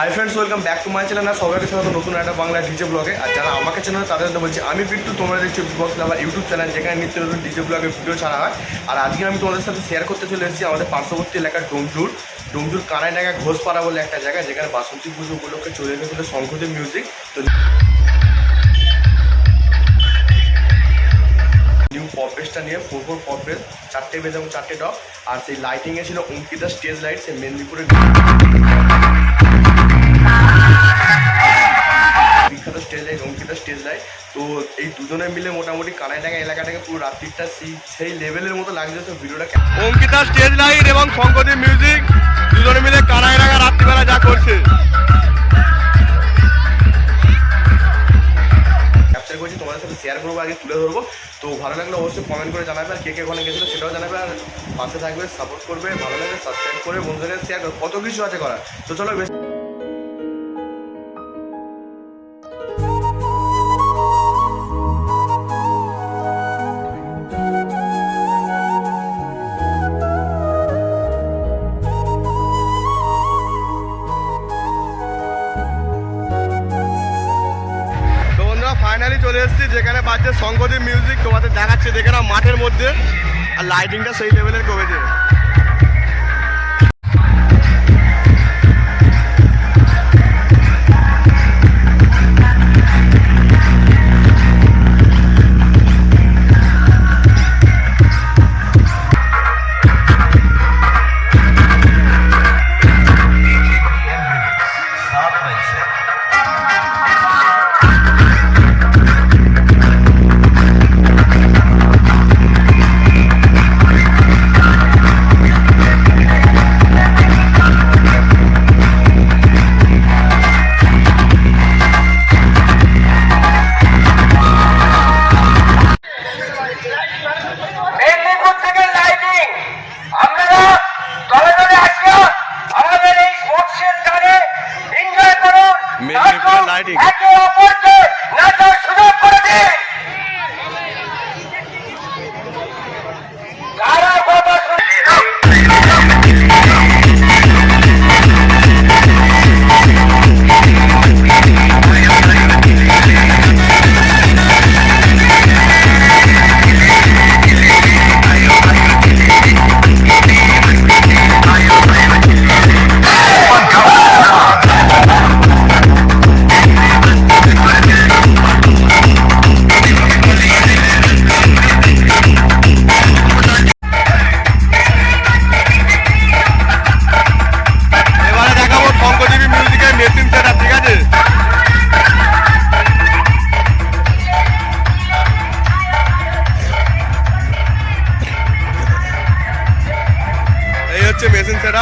Hi friends welcome back to my channel আর সবাইকে স্বাগত নতুন একটা বাংলা ডিজে ব্লগে আর যারা আমাকে চ্যানেল তাদের জন্য বলছি, আমি বিট্টু, তোমরা দেখছ বিবক্স আমার ইউটিউব চ্যানেল যেখানে নিত্য নতুন ডিজে ব্লগের ভিডিও ছাড়া হয়। আর আজকে আমি তোমাদের সাথে শেয়ার করতে চলে এসেছি আমাদের পার্শ্ববর্তী এলাকার ডোমজুর। ডোমজুর কানাইডাঙ্গা ঘোষপাড়া বলে একটা জায়গা, যেখানে বাসন্তী পুজো উপলক্ষে চলে এসেছিল শঙ্খদেব মিউজিক তো পপেসটা নিয়ে ফোর ফোর পপেস চারটে বেজ এবং চারটে টপ আর সেই লাইটিংয়ে ছিল অঙ্কিতা স্টেজ লাইট সে মেদিনীপুরের দুজনে মিলে মোটামুটি কানাইডাঙ্গা এলাকাটাকে পুরো রাত্রিটা সেই লেভেলের মতো লাগছে তো ভিডিওটা অঙ্কিতা স্টেজ লাইট এবং শঙ্করদেব মিউজিক দুজনে মিলে কানাইডাঙ্গা রাত্রিবেলা যা করছে। ক্যাপচার করছি তোমাদের সাথে শেয়ার করব আগে তুলে ধরবো। তো ভালো লাগলে অবশ্যই কমেন্ট করে জানাবে আর কে কে ওখানে গেছিল সেটাও জানাবে আর পাশে থাকবে সাপোর্ট করবে ভালো লাগলে সাবস্ক্রাইব করে বন্ধুদের শেয়ার কত কিছু আছে করার? তো চলো বেশ যেখানে বাজছে শঙ্করদেব মিউজিক তোমাদের দেখাচ্ছে দেখে মাঠের মধ্যে। আর লাইটিংটা সেই লেভেলের করেছে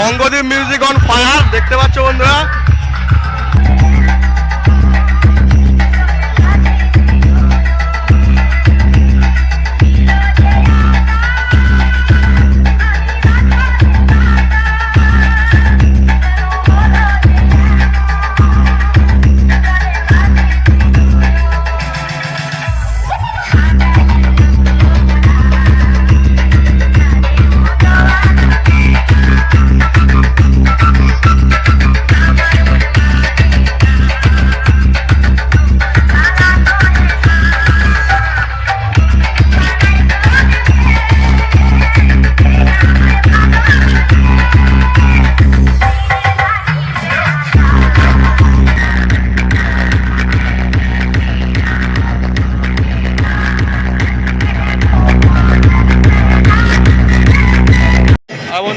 শঙ্করদেব মিউজিক অন ফায়ার দেখতে পাচ্ছ বন্ধুরা?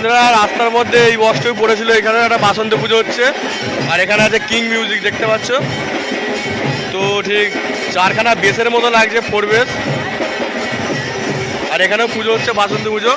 বন্ধুরা রাস্তার মধ্যে এই বস্টই পড়েছিল। এখানে একটা বাসন্ত পুজো হচ্ছে। আর এখানে আছে কিং মিউজিক দেখতে পাচ্ছ? তো ঠিক চারখানা বেসের মতো লাগছে ফোর বেস আর এখানেও পুজো হচ্ছে, বাসন্তী পুজো।